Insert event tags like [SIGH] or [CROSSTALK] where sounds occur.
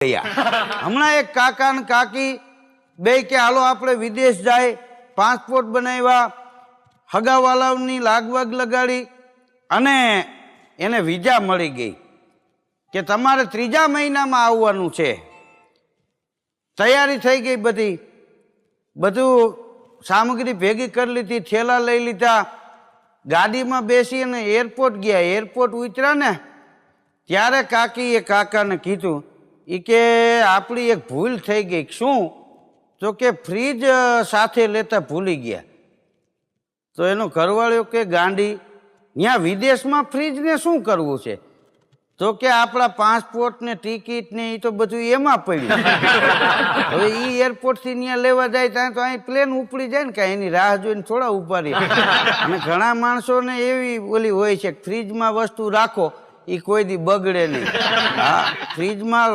હમણાં એક કાકા ને કાકી, બે કે હાલો આપણે વિદેશ જાય પાસપોર્ટ બનાવ્યા, હગાવાલાઓની લાગવગ લગાડી અને એને વિઝા મળી ગઈ. કે તમારે ત્રીજા મહિનામાં આવવાનું છે. તૈયારી થઈ ગઈ બધી. બધું સામગ્રી ભેગી કરી લીધી, થેલા લઈ લીધા. ગાડીમાં બેસી અને એરપોર્ટ ગયા. એરપોર્ટ ઉતર્યા ને, ત્યારે કાકીએ કાકાને કીધું એ કે આપણી એક ભૂલ થઈ ગઈ શું? તો કે ફ્રીજ સાથે લેતા ભૂલી ગયા. તો એનો ઘરવાળો કે ગાંડી ત્યાં વિદેશમાં ફ્રીજને શું કરવું છે? તો કે આપણા પાસપોર્ટ ને ટિકિટ ને એ તો બધું એમાં પડ્યું. [LAUGHS] હવે એ એરપોર્ટથી ત્યાં લેવા જાય ત્યાં તો અહીં પ્લેન ઉપડી જાય ને કાંઈ એની રાહ જોઈને થોડા ઊભા રહે. [LAUGHS] અને ઘણા માણસોને એવી ઓલી હોય છે કે ફ્રીજમાં વસ્તુ રાખો એ કોઈ દી બગડે નહીં. હા ફ્રીજમાં